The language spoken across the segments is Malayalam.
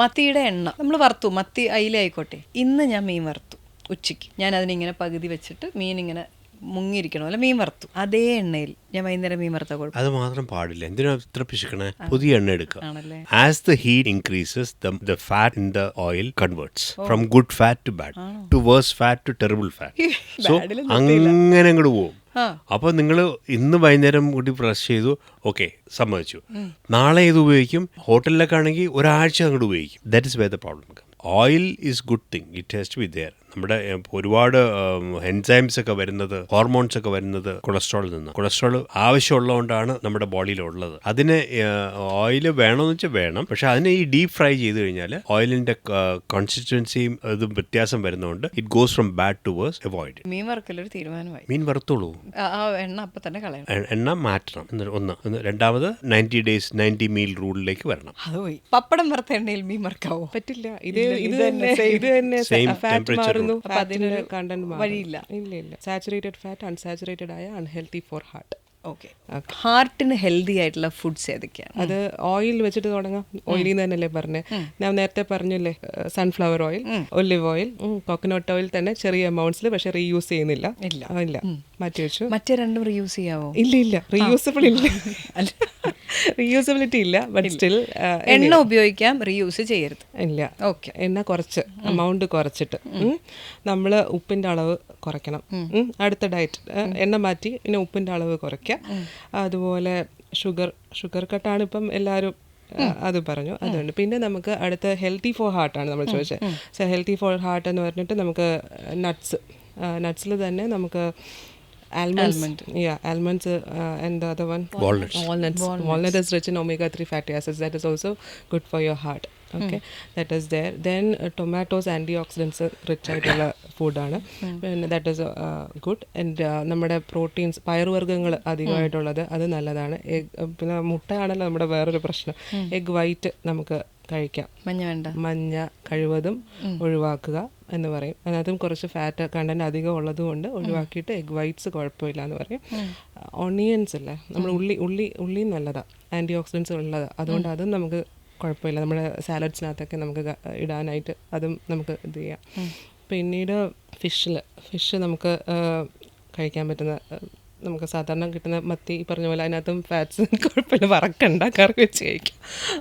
മത്തിയുടെ എണ്ണ. നമ്മൾ വറുത്തു. മത്തി അയില ആയിക്കോട്ടെ ഇന്ന് ഞാൻ മീൻ വറുത്തു ഉച്ചയ്ക്ക്. ഞാൻ അതിനിങ്ങനെ പകുതി വെച്ചിട്ട് മീൻ ഇങ്ങനെ മുങ്ങിയിരിക്കണം. അല്ല മീൻ വറുത്തു. അതേ എണ്ണയിൽ ഞാൻ വൈകുന്നേരം മീൻ വറുത്ത കുഴപ്പം അത് മാത്രം പാടില്ല. എന്തിനാ ഇത്ര പിശുക്കണേ? പുതിയ എണ്ണ എടുക്കുക. As the heat increases the fat in the oil converts from good fat to bad to worse fat to terrible fat so അങ്ങനെ അങ്ങോട്ട് പോകും. അപ്പോൾ നിങ്ങൾ ഇന്ന് വൈകുന്നേരം കൂടി ബ്രഷ് ചെയ്തു ഓക്കെ സമ്മതിച്ചു. നാളെ ഇത് ഉപയോഗിക്കും? ഹോട്ടലിലൊക്കെ ആണെങ്കിൽ ഒരാഴ്ച അങ്ങോട്ട് ഉപയോഗിക്കും. That is why the problem oil is good thing it has to be there നമ്മുടെ ഒരുപാട് എൻസൈംസ് ഒക്കെ വരുന്നത് ഹോർമോൺസ് ഒക്കെ വരുന്നത് കൊളസ്ട്രോളിൽ നിന്ന് കൊളസ്ട്രോൾ ആവശ്യമുള്ളതുകൊണ്ടാണ് നമ്മുടെ ബോഡിയിലുള്ളത്. അതിന് ഓയിൽ വേണമെന്ന് വെച്ചാൽ വേണം. പക്ഷെ അതിനെ ഈ ഡീപ് ഫ്രൈ ചെയ്ത് കഴിഞ്ഞാൽ ഓയിലിന്റെ കോൺസിസ്റ്റൻസിയും ഇതും വ്യത്യാസം വരുന്നതുകൊണ്ട് it goes from bad to worse avoid മീൻ വറുക്കലൊരു തീരുമാനമായി. മീൻ വറുത്തോളൂ. ആ ആ എണ്ണ അപ്പം തന്നെ കളയണം. എണ്ണ മാറ്റണം. ഒന്ന് ഒന്ന് രണ്ടാമത് നയന്റി ഡേയ്സ് നയന്റി മീൽ റൂളിലേക്ക് വരണം. പപ്പടം വറുത്ത എണ്ണയിൽ മീൻ വറുക്കാവോ? പറ്റില്ല. ഇത് ഇത് തന്നെ ഇത് തന്നെ അപ്പൊ അതിനൊരു കണ്ടന്റ് വഴിയില്ല. ഇല്ല ഇല്ല. സാച്ചുറേറ്റഡ് ഫാറ്റ് അൺസാച്ചുറേറ്റഡ് ആയ അൺഹെൽത്തി ഫോർ ഹാർട്ട് ഓക്കെ ഹാർട്ടിന് ഹെൽത്തി ആയിട്ടുള്ള ഫുഡ്സ് ഏതൊക്കെയാണ്? അത് ഓയിൽ വെച്ചിട്ട് തുടങ്ങാം. ഓയിലിൽ നിന്ന് തന്നെയല്ലേ പറഞ്ഞത് ഞാൻ നേരത്തെ പറഞ്ഞില്ലേ sunflower oil olive oil coconut oil തന്നെ ചെറിയ എമൗണ്ട്സിൽ പക്ഷെ റീയൂസ് ചെയ്യുന്നില്ല. ഇല്ല. ഇല്ല. മാറ്റി വെച്ചു. മറ്റേ രണ്ടും റീയൂസ് ചെയ്യാവോ? ഇല്ല ഇല്ല. റീയൂസബിൾ ഇല്ല. റീയൂസബിലിറ്റി ഇല്ല ബട്ട് സ്റ്റിൽ എണ്ണ ഉപയോഗിക്കാം റീയൂസ് ചെയ്യരുത്. ഇല്ല. ഓക്കെ എണ്ണ കുറച്ച് എമൗണ്ട് കുറച്ചിട്ട്. നമ്മൾ ഉപ്പിന്റെ അളവ് കുറയ്ക്കണം. അടുത്ത ഡയറ്റ് എണ്ണ മാറ്റി പിന്നെ ഉപ്പിന്റെ അളവ് കുറയ്ക്കുക. അതുപോലെ ഷുഗർ ഷുഗർ കട്ടാണ് ഇപ്പം എല്ലാവരും അത് പറഞ്ഞു. അതുകൊണ്ട് പിന്നെ നമുക്ക് അടുത്ത ഹെൽത്തി ഫോർ ഹാർട്ടാണ് നമ്മൾ ചോദിച്ചത്. സോ ഹെൽത്തി ഫോർ ഹാർട്ട് എന്ന് പറഞ്ഞിട്ട് നമുക്ക് നട്ട്സ് നട്ട്സിൽ തന്നെ നമുക്ക് almonds yeah and the other one Walnuts. walnuts. Walnut is rich in omega-3 fatty acids. That is also good for your heart. Okay, that is there. Then uh, tomatoes antioxidants rich ആയിട്ടുള്ള ഫുഡാണ് പിന്നെ ദാറ്റ് ഇസ് ഗുഡ് ആൻഡ് നമ്മുടെ പ്രോട്ടീൻസ് പയറുവർഗങ്ങൾ അധികമായിട്ടുള്ളത് അത് നല്ലതാണ് എഗ് പിന്നെ മുട്ടയാണല്ലോ നമ്മുടെ വേറൊരു പ്രശ്നം എഗ് വൈറ്റ് നമുക്ക് കഴിക്കാം. മഞ്ഞ വേണ്ട. മഞ്ഞ കഴിവതും ഒഴിവാക്കുക എന്ന് പറയും. അതിനകത്തും കുറച്ച് ഫാറ്റ് കണ്ടന്റ് അധികം ഉള്ളത് കൊണ്ട് ഒഴിവാക്കിയിട്ട് എഗ് വൈറ്റ്സ് കുഴപ്പമില്ല എന്ന് പറയും ഓണിയൻസ് അല്ലേ? നമ്മൾ ഉള്ളി ഉള്ളി ഉള്ളി നല്ലതാണ് ആന്റി ഓക്സിഡൻസ് ഉള്ളതാണ് അതുകൊണ്ട് അതും നമുക്ക് കുഴപ്പമില്ല. നമ്മുടെ സാലഡ്സിനകത്തൊക്കെ നമുക്ക് ഇടാനായിട്ട് അതും നമുക്ക് ഇത് ചെയ്യാം. പിന്നീട് ഫിഷിൽ ഫിഷ് നമുക്ക് കഴിക്കാൻ പറ്റുന്ന നമുക്ക് സാധാരണ കിട്ടുന്ന മത്തി ഈ പറഞ്ഞ പോലെ അതിനകത്തും ഫാറ്റ്സ് കുഴപ്പമില്ല. വറക്കണ്ട. കറി വെച്ച് കഴിക്കാം.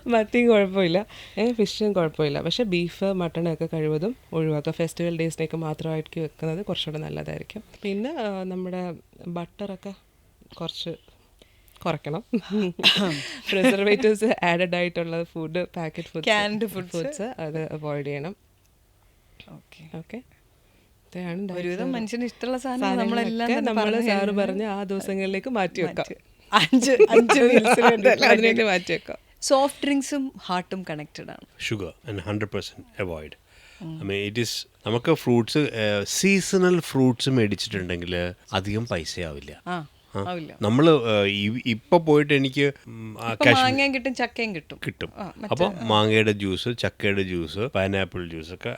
മത്തിയും കുഴപ്പമില്ല. ഫിഷും കുഴപ്പമില്ല. പക്ഷേ ബീഫ് മട്ടണൊക്കെ കഴിവതും ഒഴിവാക്കുക. ഫെസ്റ്റിവൽ ഡേയ്സിനൊക്കെ മാത്രമായിട്ട് വെക്കുന്നത്. കുറച്ചുകൂടെ നല്ലതായിരിക്കും. പിന്നെ നമ്മുടെ ബട്ടറൊക്കെ കുറച്ച് കുറയ്ക്കണം. പ്രിസർവേറ്റീവ്സ് ആഡഡ് ആയിട്ടുള്ള food packet food foods. Foods അത് അവോയ്ഡ് ചെയ്യണം. ഓക്കെ ഓക്കെ ഒരുവിധം. മനുഷ്യന് ഇഷ്ടമുള്ള സാധനം നമ്മളെല്ലാം നമ്മൾ സാറ് പറഞ്ഞ ആ ദിവസങ്ങളിലേക്ക് മാറ്റി വെക്കാം. അഞ്ച് അഞ്ച് മാറ്റി വെക്കാം. സോഫ്റ്റ് ഡ്രിങ്ക്സും ഹാർട്ടും കണക്റ്റഡ് ആണ്. Sugar and hundred percent avoid I mean it is നമുക്ക് ഫ്രൂട്ട്സ് സീസണൽ ഫ്രൂട്ട്സ് മേടിച്ചിട്ടുണ്ടെങ്കിൽ അധികം പൈസയാവില്ല. നമ്മൾ ഇപ്പൊ പോയിട്ട് എനിക്ക് മാങ്ങയും കിട്ടും ചക്കയും കിട്ടും. കിട്ടും. അപ്പോൾ മാങ്ങയുടെ ജ്യൂസ് ചക്കയുടെ ജ്യൂസ് പൈനാപ്പിൾ ജ്യൂസ് ഒക്കെ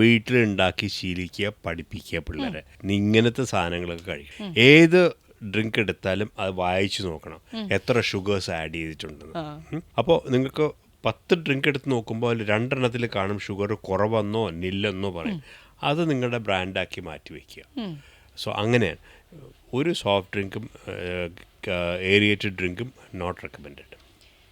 വീട്ടിലുണ്ടാക്കി ശീലിക്കുക പഠിപ്പിക്കുക പിള്ളേരെ. ഇങ്ങനത്തെ സാധനങ്ങളൊക്കെ കഴിക്കും. ഏത് ഡ്രിങ്ക് എടുത്താലും അത് വായിച്ചു നോക്കണം. എത്ര ഷുഗേഴ്സ് ആഡ് ചെയ്തിട്ടുണ്ടെന്ന് അപ്പോൾ നിങ്ങൾക്ക് പത്ത് ഡ്രിങ്ക് എടുത്ത് നോക്കുമ്പോൾ അതിൽ രണ്ടെണ്ണത്തിൽ കാണും ഷുഗർ കുറവെന്നോ നില്ലെന്നോ പറയും. അത് നിങ്ങളുടെ ബ്രാൻഡാക്കി മാറ്റി വയ്ക്കുക സോ അങ്ങനെയാണ്. ഒരു സോഫ്റ്റ് ഡ്രിങ്കും ഏരിയേറ്റഡ് ഡ്രിങ്കും നോട്ട് റെക്കമെൻഡഡ്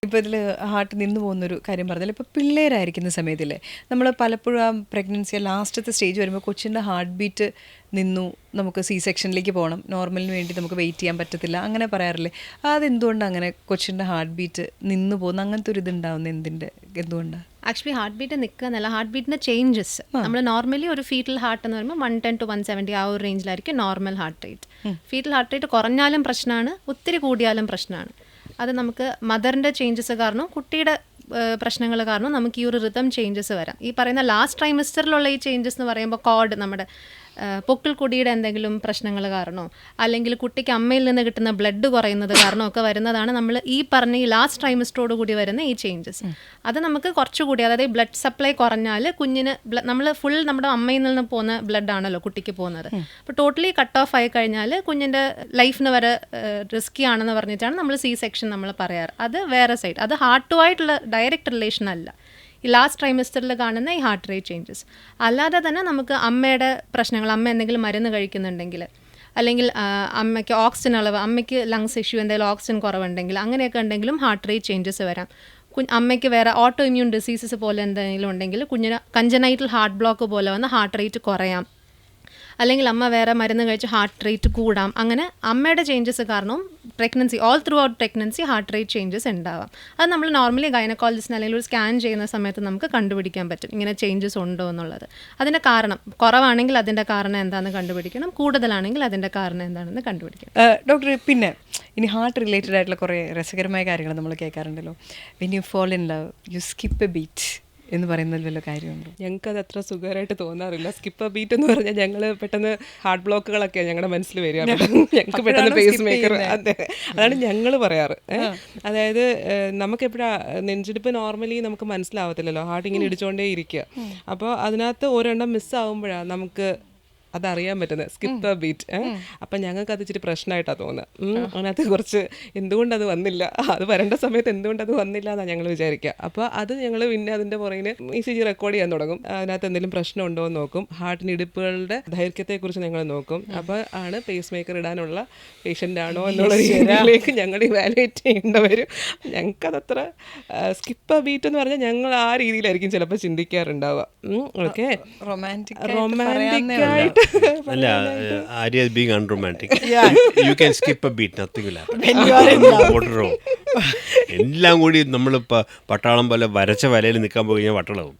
ഇപ്പോൾ ഇതിൽ ഹാർട്ട് നിന്ന് പോകുന്നൊരു കാര്യം പറഞ്ഞാൽ ഇപ്പോൾ പിള്ളേരായിരിക്കുന്ന സമയത്തില്ലേ നമ്മൾ പലപ്പോഴും ആ പ്രഗ്നൻസി ലാസ്റ്റത്തെ സ്റ്റേജ് വരുമ്പോൾ കൊച്ചിന്റെ ഹാർട്ട് ബീറ്റ് നിന്നു നമുക്ക് സി സെക്ഷനിലേക്ക് പോകണം നോർമലിന് വേണ്ടി നമുക്ക് വെയിറ്റ് ചെയ്യാൻ പറ്റത്തില്ല. അങ്ങനെ പറയാറില്ലേ? അതെന്തുകൊണ്ട് അങ്ങനെ കൊച്ചിന്റെ ഹാർട്ട് ബീറ്റ് നിന്ന് പോകുന്ന? അങ്ങനത്തെ ഒരു ഇതുണ്ടാവുന്ന എന്തിന്റെ എന്തുകൊണ്ടാണ് ആക്ച്വലി ഹാർട്ട് ബീറ്റ് നിൽക്കുക എന്നല്ല. ഹാർട്ട് ബീറ്റിന്റെ ചേഞ്ചസ് നമ്മൾ നോർമലി ഒരു ഫീറ്റൽ ഹാർട്ട് എന്ന് പറയുമ്പോൾ one ten two one seventy ആ ഒരു റേഞ്ചിലായിരിക്കും normal heart rate fetal heart rate കുറഞ്ഞാലും പ്രശ്നമാണ് ഒത്തിരി കൂടിയാലും പ്രശ്നമാണ് അത് നമുക്ക് മദറിന്റെ ചേഞ്ചസ് കാരണം കുട്ടിയുടെ പ്രശ്നങ്ങൾ കാരണം നമുക്ക് ഈ ഒരു റിതം ചേഞ്ചസ് വരാം. ഈ പറയുന്ന ലാസ്റ്റ് ട്രൈമിസ്റ്ററിലുള്ള ഈ ചേഞ്ചസ് എന്ന് പറയുമ്പോൾ കോഡ് നമ്മുടെ പൊക്കിൾ കൊടിയുടെ എന്തെങ്കിലും പ്രശ്നങ്ങൾ കാരണമോ അല്ലെങ്കിൽ കുട്ടിക്ക് അമ്മയിൽ നിന്ന് കിട്ടുന്ന ബ്ലഡ് കുറയുന്നത് കാരണമോ ഒക്കെ വരുന്നതാണ് നമ്മൾ ഈ പറഞ്ഞ ഈ ലാസ്റ്റ് ട്രൈമിസ്റ്ററോട് കൂടി വരുന്ന ഈ ചേഞ്ചസ് അത് നമുക്ക് കുറച്ചുകൂടി അതായത് ബ്ലഡ് സപ്ലൈ കുറഞ്ഞാൽ കുഞ്ഞിന് നമ്മൾ ഫുൾ നമ്മുടെ അമ്മയിൽ നിന്ന് പോകുന്ന ബ്ലഡ് ആണല്ലോ കുട്ടിക്ക് പോകുന്നത്. അപ്പോൾ ടോട്ടലി കട്ട് ഓഫ് ആയി കഴിഞ്ഞാൽ കുഞ്ഞിന്റെ ലൈഫിന് വരെ റിസ്കി ആണെന്ന് പറഞ്ഞിട്ടാണ് നമ്മൾ സി സെക്ഷൻ നമ്മൾ പറയാറ്. അത് വേറെ സൈഡ് അത് ഹാർട്ടുമായിട്ടുള്ള ഡയറക്റ്റ് റിലേഷൻ അല്ല. ഈ ലാസ്റ്റ് ട്രൈമിസ്റ്ററിൽ കാണുന്ന ഈ ഹാർട്ട് റേറ്റ് ചേഞ്ചസ് അല്ലാതെ തന്നെ നമുക്ക് അമ്മയുടെ പ്രശ്നങ്ങൾ അമ്മ എന്തെങ്കിലും മരുന്ന് കഴിക്കുന്നുണ്ടെങ്കിൽ അല്ലെങ്കിൽ അമ്മയ്ക്ക് ഓക്സിജൻ അളവ് അമ്മയ്ക്ക് ലങ്സ് ഇഷ്യൂ എന്തെങ്കിലും ഓക്സിജൻ കുറവുണ്ടെങ്കിൽ അങ്ങനെയൊക്കെ ഉണ്ടെങ്കിലും ഹാർട്ട് റേറ്റ് ചേഞ്ചസ് വരാം. അമ്മയ്ക്ക് വേറെ ഓട്ടോ ഇമ്മ്യൂൺ ഡിസീസസ് പോലെ എന്തെങ്കിലും ഉണ്ടെങ്കിൽ കുഞ്ഞിന് കഞ്ചനൈറ്റൽ ഹാർട്ട് ബ്ലോക്ക് പോലെ വന്ന് ഹാർട്ട് റേറ്റ് കുറയാം. അല്ലെങ്കിൽ അമ്മ വേറെ മരുന്ന് കഴിച്ച് ഹാർട്ട് റേറ്റ് കൂടാം. അങ്ങനെ അമ്മയുടെ ചേഞ്ചസ് കാരണവും pregnancy all throughout pregnancy heart rate changes ഉണ്ടാവാം. അത് നമ്മൾ നോർമലി ഗൈനക്കോളജിസ്റ്റിന് അല്ലെങ്കിൽ ഒരു സ്കാൻ ചെയ്യുന്ന സമയത്ത് നമുക്ക് കണ്ടുപിടിക്കാൻ പറ്റും. ഇങ്ങനെ ചേഞ്ചസ് ഉണ്ടോ എന്നുള്ളത്. അതിന്റെ കാരണം കുറവാണെങ്കിൽ അതിന്റെ കാരണം എന്താണെന്ന് കണ്ടുപിടിക്കണം. കൂടുതലാണെങ്കിൽ അതിന്റെ കാരണം എന്താണെന്ന് കണ്ടുപിടിക്കണം. ഡോക്ടർ പിന്നെ ഇനി ഹാർട്ട് റിലേറ്റഡ് ആയിട്ടുള്ള കുറേ രസകരമായ കാര്യങ്ങൾ നമ്മൾ കേൾക്കാറുണ്ടല്ലോ. When you fall in love you skip a beat എന്ന് പറയുന്നതിൽ വല്ല കാര്യമുണ്ടോ? ഞങ്ങൾക്ക് അത് അത്ര സുഖകരമായിട്ട് തോന്നാറില്ല. സ്കിപ്പ് ബീറ്റ് എന്ന് പറഞ്ഞാൽ ഞങ്ങൾ പെട്ടെന്ന് ഹാർട്ട് ബ്ലോക്കുകളൊക്കെ ഞങ്ങളുടെ മനസ്സിൽ വരിക ഞങ്ങൾക്ക് പെട്ടെന്ന് പേസ് മേക്കർ അതെ. അതാണ് ഞങ്ങൾ പറയാറ്. അതായത് നമുക്ക് എപ്പോഴാ നെഞ്ചിടിപ്പ് നോർമലി നമുക്ക് മനസ്സിലാവത്തില്ലല്ലോ. ഹാർട്ട് ഇങ്ങനെ ഇടിച്ചുകൊണ്ടേ ഇരിക്കുക അപ്പോൾ അതിനകത്ത് ഒരെണ്ണം മിസ്സാവുമ്പോഴാണ് നമുക്ക് അതറിയാൻ പറ്റുന്നത് സ്കിപ്പ് ബീറ്റ് അപ്പം ഞങ്ങൾക്ക് അത് ഇച്ചിരി പ്രശ്നമായിട്ടാണ് തോന്നുന്നത് അതിനകത്ത് കുറച്ച് എന്തുകൊണ്ട് അത് വന്നില്ല. അത് വരേണ്ട സമയത്ത് എന്തുകൊണ്ട് അത് വന്നില്ല എന്നാണ് ഞങ്ങൾ വിചാരിക്കുക അപ്പോൾ അത് ഞങ്ങൾ പിന്നെ അതിന്റെ പുറകിന് ഇ സി ജി റെക്കോർഡ് ചെയ്യാൻ തുടങ്ങും. അതിനകത്ത് എന്തെങ്കിലും പ്രശ്നം ഉണ്ടോ എന്ന് നോക്കും. ഹാർട്ടിന് ഇടുപ്പുകളുടെ ദൈർഘ്യത്തെക്കുറിച്ച് ഞങ്ങൾ നോക്കും. അപ്പോൾ ആണ് പേസ് മേക്കർ ഇടാനുള്ള പേഷ്യന്റ് ആണോ എന്നുള്ള രീതിയിലേക്ക് ഞങ്ങൾ ഇവാലുവേറ്റ് ചെയ്യേണ്ടി വരും. ഞങ്ങൾക്കതത്ര സ്കിപ്പ് ബീറ്റ് എന്ന് പറഞ്ഞാൽ ഞങ്ങൾ ആ രീതിയിലായിരിക്കും ചിലപ്പോൾ ചിന്തിക്കാറുണ്ടാവുക. ഓക്കെ റൊമാന്റിക് റൊമാന്റിക് ആയിട്ട് അല്ല Arya being unromantic you can skip a beat nothing ഓർഡറോ എല്ലാം കൂടി നമ്മളിപ്പോൾ പട്ടാളം പോലെ വരച്ച വലയിൽ നിൽക്കാൻ പോയി കഴിഞ്ഞാൽ പട്ടാളവും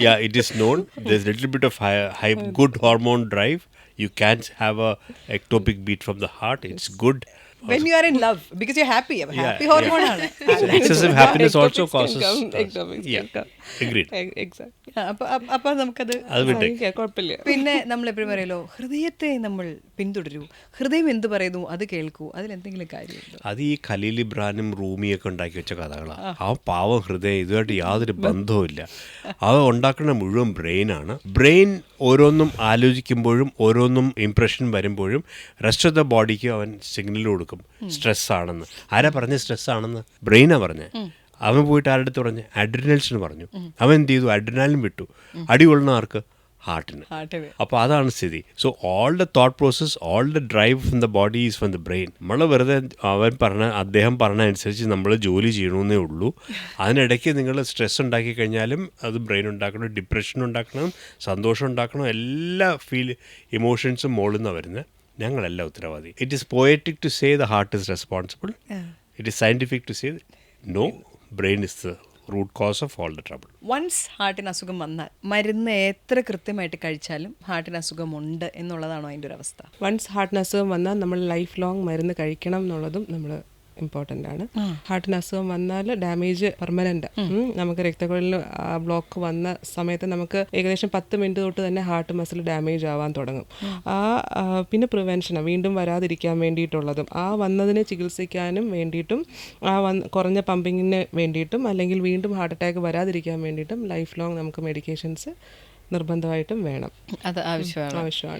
yeah it is known this little bit of high good hormone drive you can have a ectopic beat from the heart it's good when are in love because you're happy yeah, happy yeah. ആണ്. Excessive happiness also causes exact അപ്പൊ നമുക്കത് പിന്നെ നമ്മൾ എപ്പോഴും പറയല്ലോ ഹൃദയത്തെ നമ്മൾ പിന്തുടരൂ. ഹൃദയം എന്ത് പറയുന്നു അത് കേൾക്കൂ. അതിൽ എന്തെങ്കിലും കാര്യമുണ്ടോ? അത് ഈ ഖലീൽ ഇബ്രാനും റൂമിയൊക്കെ ഉണ്ടാക്കി വെച്ച കഥകളാണ് ആ. പാവം ഹൃദയം ഇതുമായിട്ട് യാതൊരു ബന്ധവുമില്ല. അത് ഉണ്ടാക്കുന്ന മുഴുവൻ ബ്രെയിനാണ് ബ്രെയിൻ ഓരോന്നും ആലോചിക്കുമ്പോഴും ഓരോന്നും ഇംപ്രഷൻ വരുമ്പോഴും റെസ്റ്റ് ഓഫ് ദ ബോഡിക്ക് അവൻ സിഗ്നൽ കൊടുക്കും. സ്ട്രെസ് ആണെന്ന് ആരാ പറഞ്ഞ സ്ട്രെസ്സാണെന്ന്? ബ്രെയിനാ പറഞ്ഞത്. അവൻ പോയിട്ട് ആരുടെ അടുത്ത് പറഞ്ഞു? അഡ്രിനൽസിന് പറഞ്ഞു. അവൻ എന്ത് ചെയ്തു? അഡ്രിനാലും വിട്ടു. അടി കൊള്ളുന്ന ആർക്ക്? ഹാർട്ടിന്. ഹാർട്ട് അപ്പോൾ അതാണ് സ്ഥിതി. So all the thought process all the drive from the body is from the brain നമ്മൾ വെറുതെ അവൻ പറഞ്ഞ അദ്ദേഹം പറഞ്ഞ അനുസരിച്ച് നമ്മൾ ജോലി ചെയ്യണമെന്നേ ഉള്ളൂ. അതിനിടയ്ക്ക് നിങ്ങൾ സ്ട്രെസ് ഉണ്ടാക്കി കഴിഞ്ഞാലും അത് ബ്രെയിൻ ഉണ്ടാക്കണം ഡിപ്രഷൻ ഉണ്ടാക്കണം സന്തോഷം ഉണ്ടാക്കണം എല്ലാ ഫീൽ ഇമോഷൻസും മോളിൽ നിന്നാണ് വരുന്നത് ഞങ്ങളല്ല ഉത്തരവാദി. It is poetic to say the heart is responsible it is scientific to say no brain is the root cause of all the trouble once ഹാർട്ടിന് അസുഖം വന്നാൽ മരുന്ന് എത്ര കൃത്യമായിട്ട് കഴിച്ചാലും ഹാർട്ടിന് അസുഖം ഉണ്ട് എന്നുള്ളതാണോ അതിന്റെ ഒരു അവസ്ഥ? വൺസ് ഹാർട്ടിന് അസുഖം വന്നാൽ നമ്മൾ ലൈഫ് ലോങ് മരുന്ന് കഴിക്കണം എന്നുള്ളതും നമ്മൾ ഇമ്പോർട്ടന്റ് ആണ്. ഹാർട്ടിന് അസുഖം വന്നാൽ ഡാമേജ് പെർമനന്റ് നമുക്ക് രക്തക്കുഴലിൽ ബ്ലോക്ക് വന്ന സമയത്ത് നമുക്ക് ഏകദേശം പത്ത് മിനിറ്റ് തൊട്ട് തന്നെ ഹാർട്ട് മസിൽ ഡാമേജ് ആവാൻ തുടങ്ങും. ആ പിന്നെ പ്രിവെൻഷൻ വീണ്ടും വരാതിരിക്കാൻ വേണ്ടിയിട്ടുള്ളതും ആ വന്നതിനെ ചികിത്സിക്കാനും വേണ്ടിയിട്ടും ആ വന്ന് കുറഞ്ഞ പമ്പിങ്ങിന് വേണ്ടിയിട്ടും അല്ലെങ്കിൽ വീണ്ടും ഹാർട്ട് അറ്റാക്ക് വരാതിരിക്കാൻ വേണ്ടിയിട്ടും ലൈഫ് ലോങ് നമുക്ക് മെഡിക്കേഷൻസ് നിർബന്ധമായിട്ടും വേണം. അത് ആവശ്യമാണ്. ആവശ്യമാണ്.